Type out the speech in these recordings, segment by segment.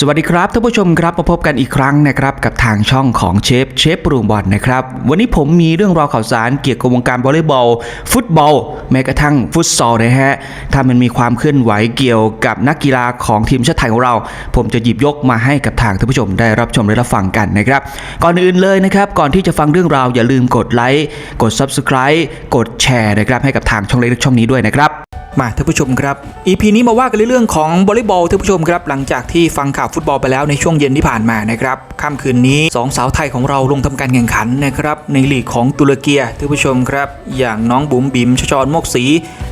สวัสดีครับท่านผู้ชมครับมาพบกันอีกครั้งนะครับกับทางช่องของเชฟเชฟปรุงบอลนะครับวันนี้ผมมีเรื่องราวข่าวสารเกี่ยวกับวงการวอลเลย์บอล ฟุตบอล แม้กระทั่งฟุตซอลนะฮะถ้ามันมีความเคลื่อนไหวเกี่ยวกับนักกีฬาของทีมชาติไทยของเรา ผมจะหยิบยกมาให้กับทางท่านผู้ชมได้รับชมและรับฟังกันนะครับก่อนอื่นเลยนะครับก่อนที่จะฟังเรื่องราวอย่าลืมกดไลค์กด Subscribe กดแชร์นะครับให้กับทางช่องเล็กช่องนี้ด้วยนะครับมาท่านผู้ชมครับ EP นี้มาว่ากันเรื่องของวอลเลย์บอลท่านผู้ชมครับหลังจากที่ฟังข่าวฟุตบอลไปแล้วในช่วงเย็นที่ผ่านมานะครับค่ำคืนนี้สองสาวไทยของเราลงทำการแข่งขันนะครับในลีกของตุรกีท่านผู้ชมครับ อย่างน้องบุ๋มบิ๋มชจรโมกศรี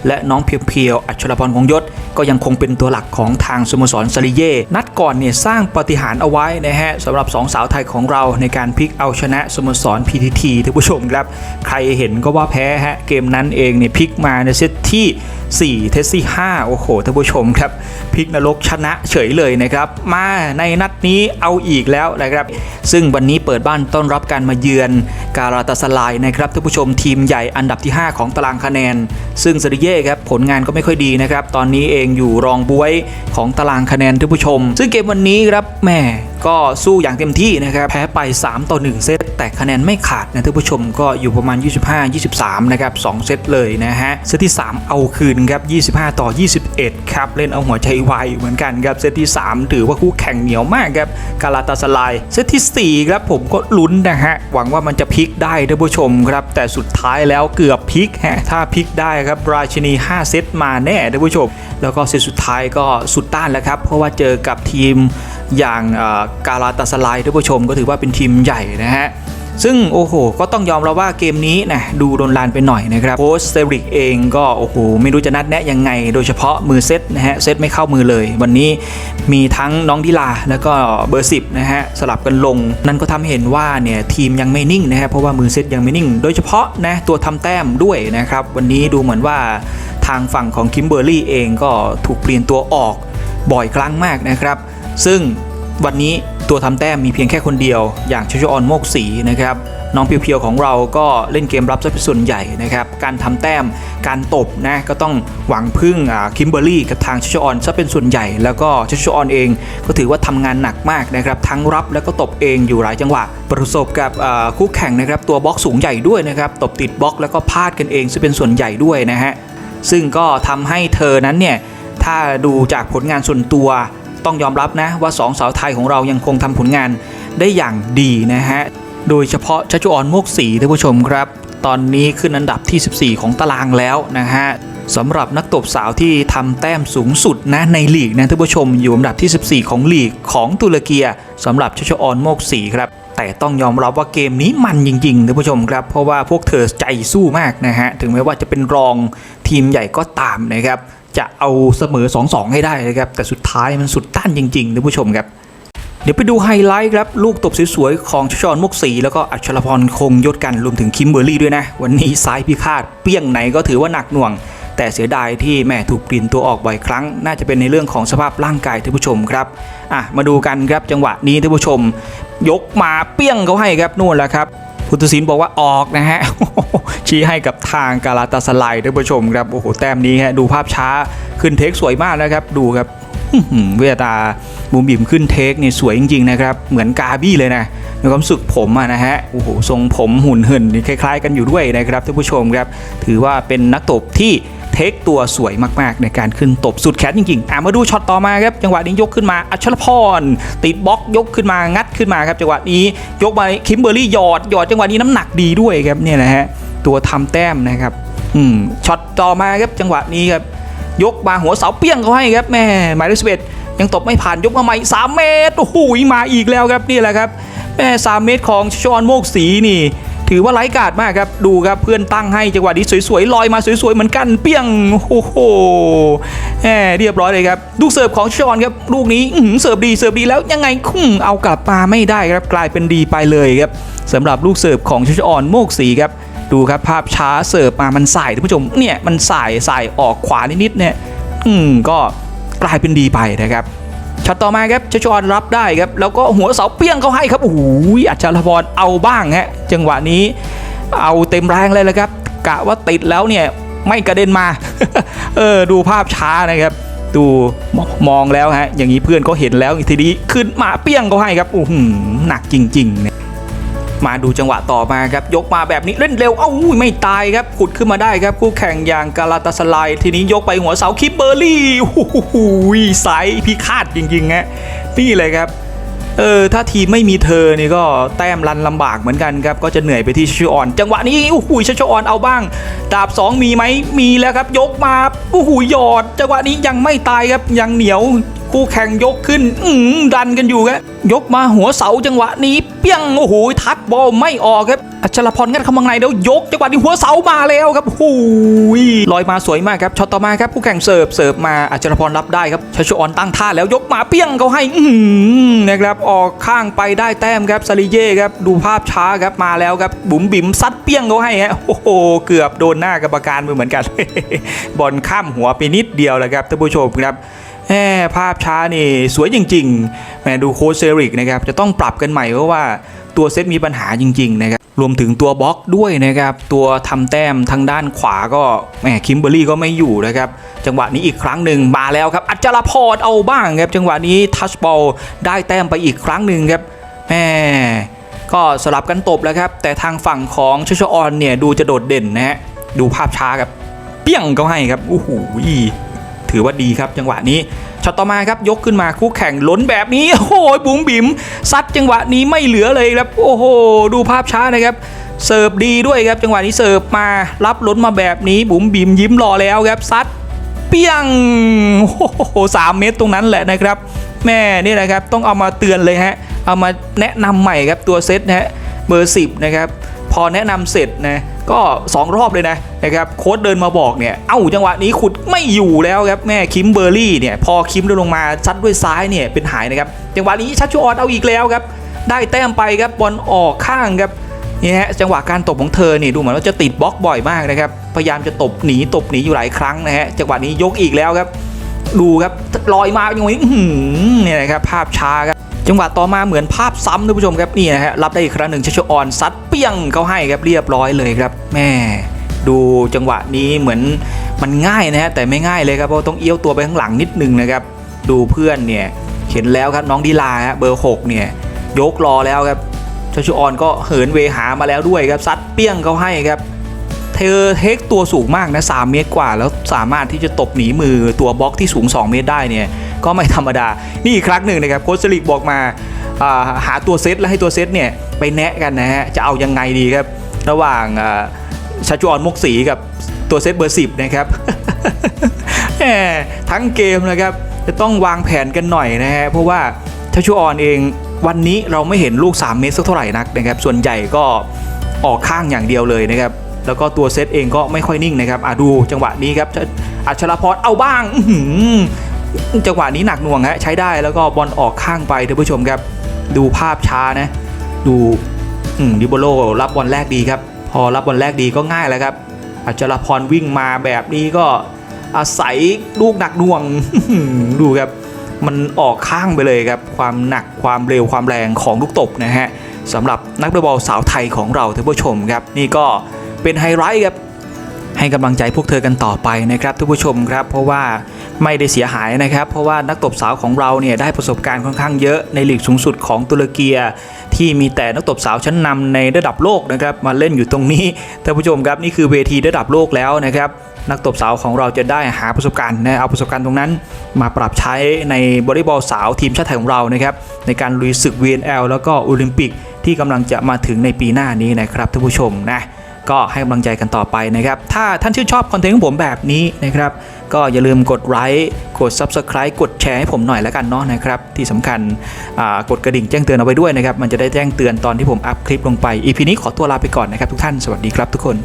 และน้องเพียวเพียวอัชรพรคงยศ ก็ยังคงเป็นตัวหลักของทางสโมสรซาริเย่นัดก่อนเนี่ยสร้างปฏิหารเอาไว้นะฮะสำหรับสองสาวไทยของเราในการพลิกเอาชนะสโมสร PTT ท่านผู้ชมครับ ใครเห็นก็ว่าแพ้ฮะเกมนั้นเองเนี่ยพลิกมาในเซตที่4 เทสที่ 5 โอ้โหท่านผู้ชมครับพลิกนรกชนะเฉยเลยนะครับ มาในนัดนี้เอาอีกแล้วนะครับ ซึ่งวันนี้เปิดบ้านต้อนรับการมาเยือนการาตาสลายนะครับท่านผู้ชมทีมใหญ่อันดับที่ 5 ของตารางคะแนน ซึ่งซาริเย่ครับผลงานก็ไม่ค่อยดีนะครับ ตอนนี้เองอยู่รองบวยของตารางคะแนนท่านผู้ชม ซึ่งเกมวันนี้ครับแหม่ ก็สู้อย่างเต็มที่นะครับ แพ้ไป 3 ต่อ 1 เซต แต่คะแนนไม่ขาดนะท่านผู้ชมก็อยู่ประมาณ 25-23 นะครับ 2 เซตเลยนะฮะ เซตที่ 3 เอาคืนครับ 25 ต่อ 21 ครับ เล่นเอาหัวใจวายเหมือนกันครับ เซตที่ 3 ถือว่าคู่แข่งเหนียวมากครับ กาลาตาสลาย เซตที่ 4 ครับผมก็ลุ้นนะฮะ หวังว่ามันจะพลิกได้ท่านผู้ชมครับ แต่สุดท้ายแล้วเกือบพลิกฮะ ถ้าพลิกได้ครับ ราชินี 5 เซตมาแน่ท่านผู้ชมแล้วก็เซตสุดท้ายก็สุดต้านแล้วครับ เพราะว่าเจอกับทีมอย่างกาลาตาสลายท่านผู้ชมก็ถือว่าเป็นทีมใหญ่นะฮะซึ่งโอ้โห ก็ต้องยอมรับว่าเกมนี้นะดูโดนลานไปหน่อยนะครับโค้ชเซริกเองก็โอ้โห ไม่รู้จะนัดแนะยังไง โดยเฉพาะมือเซตนะฮะเซตไม่เข้ามือเลย วันนี้มีทั้งน้องดิลา แล้วก็เบอร์สิบนะฮะสลับกันลง นั่นก็ทำให้เห็นว่าเนี่ยทีมยังไม่นิ่งนะฮะเพราะว่ามือเซตยังไม่นิ่ง โดยเฉพาะนะตัวทำแต้มด้วยนะครับวันนี้ดูเหมือนว่า ทางฝั่งของคิมเบอร์รี่เองก็ถูกเปลี่ยนตัวออกบ่อยครั้งมากนะครับ ซึ่งวันนี้ตัวทำแต้มมีเพียงแค่คนเดียว อย่างชชออนโมกศรีนะครับน้องเพียวๆของเราก็เล่นเกมรับซะเป็นส่วนใหญ่นะครับ การทำแต้ม การตบนะก็ต้องหวังพึ่งคิมเบอร์รี่กับทางชชออนซะเป็นส่วนใหญ่ แล้วก็ชชออนเองก็ถือว่าทำงานหนักมากนะครับ ทั้งรับแล้วก็ตบเองอยู่หลายจังหวะ ประสบกับคู่แข่งนะครับตัวบล็อกสูงใหญ่ด้วยนะครับ ตบติดบล็อกแล้วก็พลาดกันเองซะเป็นส่วนใหญ่ด้วยนะฮะ ซึ่งก็ทำให้เธอนั้นเนี่ย ถ้าดูจากผลงานส่วนตัวต้องยอมรับนะว่าสองสาวไทยของเรายังคงทำผลงานได้อย่างดีนะฮะ โดยเฉพาะชัชออนโมกศรีท่านผู้ชมครับ ตอนนี้ขึ้นอันดับที่ 14 ของตารางแล้วนะฮะสำหรับนักตบสาวที่ทำแต้มสูงสุดนะในลีกนะท่านผู้ชมอยู่อันดับที่ 14 ของลีกของตุรกีสำหรับชัชออนโมกศรีครับ แต่ต้องยอมรับว่าเกมนี้มันจริงๆท่านผู้ชมครับ เพราะว่าพวกเธอใจสู้มากนะฮะ ถึงแม้ว่าจะเป็นรองทีมใหญ่ก็ตามนะครับ จะเอาเสมอ 2-2 ให้ได้นะครับ แต่สุดท้ายมันสุดต้านจริงๆท่านผู้ชมครับเดี๋ยวไปดูไฮไลท์ครับ ลูกตบสวยๆ ของชชอนมุกศรีแล้วก็อัชรพรคงยศกันรวมถึงคิมเบอร์รี่ด้วยนะ วันนี้ซ้ายพิฆาตเปี้ยงไหนก็ถือว่าหนักหน่วง แต่เสียดายที่แม่ถูกปลี่ยนตัวออกบ่อยครั้ง น่าจะเป็นในเรื่องของสภาพร่างกายท่านผู้ชมครับอะมาดูกันครับจังหวะนี้ท่านผู้ชม ยกมาเปี้ยงเขาให้ครับนู่นแหละครับพุทธศิลป์บอกว่าออกนะฮะชี้ให้กับทางกาลาตาสไลท่านผู้ชมครับโอ้โหแต้มนี้ฮะดูภาพช้าขึ้นเทคสวยมากนะครับดูครับอื้อหือเวลาบูมบิมขึ้นเทคนี่สวยจริงๆนะครับเหมือนกาบี้เลยนะในความสึกผมอะนะฮะโอ้โหทรงผมหุ่นเหินคล้าย ๆ กันอยู่ด้วยนะครับท่านผู้ชมครับ ถือว่าเป็นนักตบที่ เทคตัวสวยมากๆ ในการขึ้นตบสุดแขนจริงๆอะมาดูช็อตต่อมาครับจังหวะนี้ยกขึ้นมาอัชรพร ติดบล็อกยกขึ้นมางัดขึ้นมาครับจังหวะนี้ยกมาคิมเบอร์รี่หยอดหยอดจังหวะนี้น้ำหนักดีด้วยครับเนี่ยนะฮะตัวทำแต้มนะครับอืมช็อตต่อมาครับจังหวะนี้ครับยกมาหัวเสาเปี้ยงเขาให้ครับแม่หมายเลขสิบเอ็ดยังตบไม่ผ่านยกมาใหม่สามเมตรโอ้โหมาอีกแล้วครับนี่แหละครับแม่สามเมตรของชอนโมกศรีนี่ ถือว่าไร้กาดมากครับ ดูครับเพื่อนตั้งให้จังหวะนี้สวยๆลอยมาสวยๆเหมือนกันเปี้ยงโอ้โหแหมเรียบร้อยเลยครับลูกเสิร์ฟของชอนครับลูกนี้เสิร์ฟดีเสิร์ฟดีแล้วยังไงคุ้มเอากลับมาไม่ได้ครับกลายเป็นดีไปเลยครับสำหรับลูกเสิร์ฟของชอนโมกศรีครับดูครับภาพช้าเสิร์ฟมามันสายท่านผู้ชมเนี่ยมันสายสายออกขวานิดๆเนี่ยอืมก็กลายเป็นดีไปนะครับ ช็อตต่อมาครับชชอนรับได้ครับแล้วก็หัวเสาเปี้ยงเขาให้ครับโอ้โหอัจฉริพรเอาบ้างฮะจังหวะนี้เอาเต็มแรงเลยละครับ กะว่าติดแล้วเนี่ยไม่กระเด็นมาเออดูภาพช้านะครับ ดูมองแล้วฮะอย่างนี้เพื่อนก็เห็นแล้วทีนี้ขึ้นมาเปี้ยงเขาให้ครับโอ้โหหนักจริงๆเนี่ย มาดูจังหวะต่อมาครับยกมาแบบนี้เล่นเร็วเอ้าอุ้ยไม่ตายครับขุดขึ้นมาได้ครับคู่แข่งอย่างกาลาตาสลทีนี้ยกไปหัวเสาคิปเบอร์รี่โอ้โหไซส์พิฆาตจริงๆฮะนี่เลยครับเออถ้าทีมไม่มีเธอนี่ก็แต้มรันลำบากเหมือนกันครับ ก็จะเหนื่อยไปที่ชัชออน จังหวะนี้โอ้โหชัชออนเอาบ้าง ดาบ 2 มีไหมมีแล้วครับ ยกมาโอ้โหหยอด จังหวะนี้ยังไม่ตายครับยังเหนียว คู่แข่งยกขึ้น อืมดันกันอยู่ครับยกมาหัวเสาจังหวะนี้เปี้ยงโอ้โหทัดบอลไม่ออกครับอัชรพรงัดเข้ามาข้างในแล้วยกจังหวะนี้หัวเสามาแล้วครับโอ้โหลอยมาสวยมากครับช็อตต่อมาครับคู่แข่งเสิร์ฟเสิร์ฟมาอัชรพรรับได้ครับชัชออนตั้งท่าแล้วยกมาเปี้ยงเขาให้อืนะครับออกข้างไปได้แต้มครับซาลิเย่ครับดูภาพช้าครับมาแล้วครับบุ๋มบิ๋มซัดเปี้ยงเขาให้ฮะโอ้โหเกือบโดนหน้ากรรมการไปเหมือนกัน บอลข้ามหัวไปนิดเดียวแหละครับท่านผู้ชมครับ แหมภาพช้านี่สวยจริงๆแหมดูโค้ชเซริกนะครับจะต้องปรับกันใหม่เพราะว่าตัวเซตมีปัญหาจริงๆนะครับรวมถึงตัวบล็อกด้วยนะครับตัวทำแต้มทางด้านขวาก็แหมคิมเบอรี่ก็ไม่อยู่นะครับจังหวะนี้อีกครั้งหนึ่งมาแล้วครับอัจจารพรเอาบ้างครับจังหวะนี้ทัชบอลได้แต้มไปอีกครั้งหนึ่งครับแหมก็สลับกันตบแล้วครับ แต่ทางฝั่งของชชออนเนี่ยดูจะโดดเด่นนะฮะดูภาพช้าครับเปี้ยงก็ให้ครับโอ้โห ถือว่าดีครับ จังหวะนี้ช็อตต่อมาครับยกขึ้นมาคู่แข่งล้นแบบนี้โอ้โหบุ๋มบิ๋มซัดจังหวะนี้ไม่เหลือเลยครับโอ้โหดูภาพช้านะครับเสิร์ฟดีด้วยครับจังหวะนี้เสิร์ฟมารับล้นมาแบบนี้บุ๋มบิ๋มยิ้มรอแล้วครับซัดเปี้ยงโอ้โหสามเมตรตรงนั้นแหละนะครับแม่นี่นะครับต้องเอามาเตือนเลยฮะเอามาแนะนำใหม่ครับตัวเซตนะฮะเบอร์สิบนะครับ พอแนะนำเสร็จนะก็ 2 รอบเลยนะนะครับโค้ดเดินมาบอกเนี่ยเอ้าจังหวะนี้ขุดไม่อยู่แล้วครับแม่คิมเบอร์รี่เนี่ยพอคิมเดินลงมาซัดด้วยซ้ายเนี่ยเป็นหายนะครับจังหวะนี้ชัดชชออนเอาอีกแล้วครับได้แต้มไปครับบอลออกข้างครับนี่ฮะจังหวะการตบของเธอเนี่ยดูเหมือนว่าจะติดบล็อกบ่อยมากนะครับพยายามจะตบหนีตบหนีอยู่หลายครั้งนะฮะจังหวะนี้ยกอีกแล้วครับ ดูครับลอยมาอย่างนี้เนี่ยนะครับภาพช้าครับ จังหวะต่อมาเหมือนภาพซ้ำท่านผู้ชมครับนี่นะฮะรับได้อีกครั้งหนึ่งชัชออนซัดเปี้ยงเขาให้ครับเรียบร้อยเลยครับแม่ดูจังหวะนี้เหมือนมันง่ายนะฮะแต่ไม่ง่ายเลยครับเพราะต้องเอี้ยวตัวไปข้างหลังนิดนึงนะครับดูเพื่อนเนี่ยเห็นแล้วครับน้องดีลาฮะเบอร์ 6 เนี่ยยกรอแล้วครับชัชออนก็เหินเวหามาแล้วด้วยครับซัดเปี้ยงเขาให้ครับเธอเทคตัวสูงมากนะ3เมตรกว่า แล้วสามารถที่จะตบหนีมือตัวบล็อกที่สูง 2 เมตรได้เนี่ย ก็ไม่ธรรมดา นี่อีกครั้งหนึ่งนะครับโคชลิกบอกมาาหาตัวเซตแล้วให้ตัวเซตเนี่ยไปแนะกันนะฮะจะเอายังไงดีครับ ระหว่างาชาจออนมกสีกับตัวเซตเบอร์10นะครับทั้งเกมนะครับจะต้องวางแผนกันหน่อยนะฮะเพราะว่าชาชูออนเองวันนี้เราไม่เห็นลูก 3 เมตรสักเท่าไหร่นักนะครับส่วนใหญ่ก็ออกข้างอย่างเดียวเลยนะครับแล้วก็ตัวเซตเองก็ไม่ค่อยนิ่งนะครับอะดูจังหวะนี้ครับอัชรพรเอาบ้าง จังหวะนี้หนักหน่วงฮะใช้ได้แล้วก็บอลออกข้างไปท่านผู้ชมครับ ดูภาพช้านะ ดูดิโบโลรับบอลแรกดีครับ พอรับบอลแรกดีก็ง่ายแล้วครับอัชรพรวิ่งมาแบบนี้ก็อาศัยลูกหนักหน่วงดูครับ มันออกข้างไปเลยครับ ความหนักความเร็วความแรงของลูกตบนะฮะสำหรับนักเตะบอลสาวไทยของเราท่านผู้ชมครับ นี่ก็เป็นไฮไลท์ครับให้กำลังใจพวกเธอกันต่อไปนะครับท่านผู้ชมครับ เพราะว่า ไม่ได้เสียหายนะครับ เพราะว่านักตบสาวของเราเนี่ยได้ประสบการณ์ค่อนข้างเยอะในลีกสูงสุดของตุรกีที่มีแต่นักตบสาวชั้นนำในระดับโลกนะครับมาเล่นอยู่ตรงนี้ท่านผู้ชมครับนี่คือเวทีระดับโลกแล้วนะครับนักตบสาวของเราจะได้หาประสบการณ์นะเอาประสบการณ์ตรงนั้น มาปรับใช้ในบอลลีบอลสาวทีมชาติไทยของเรานะครับในการลุยศึก VNL แล้วก็โอลิมปิกที่กำลังจะมาถึงในปีหน้านี้นะครับท่านผู้ชมนะก็ให้กำลังใจกันต่อไปนะครับ ถ้าท่านชื่นชอบคอนเทนต์ของผมแบบนี้นะครับ ก็อย่าลืมกดไลค์กด Subscribe กดแชร์ให้ผมหน่อยแล้วกันเนาะนะครับ ที่สำคัญกดกระดิ่งแจ้งเตือนเอาไว้ด้วยนะครับ มันจะได้แจ้งเตือนตอนที่ผมอัพคลิปลงไปอีพีนี้ขอตัวลาไปก่อนนะครับทุกท่านสวัสดีครับทุกคน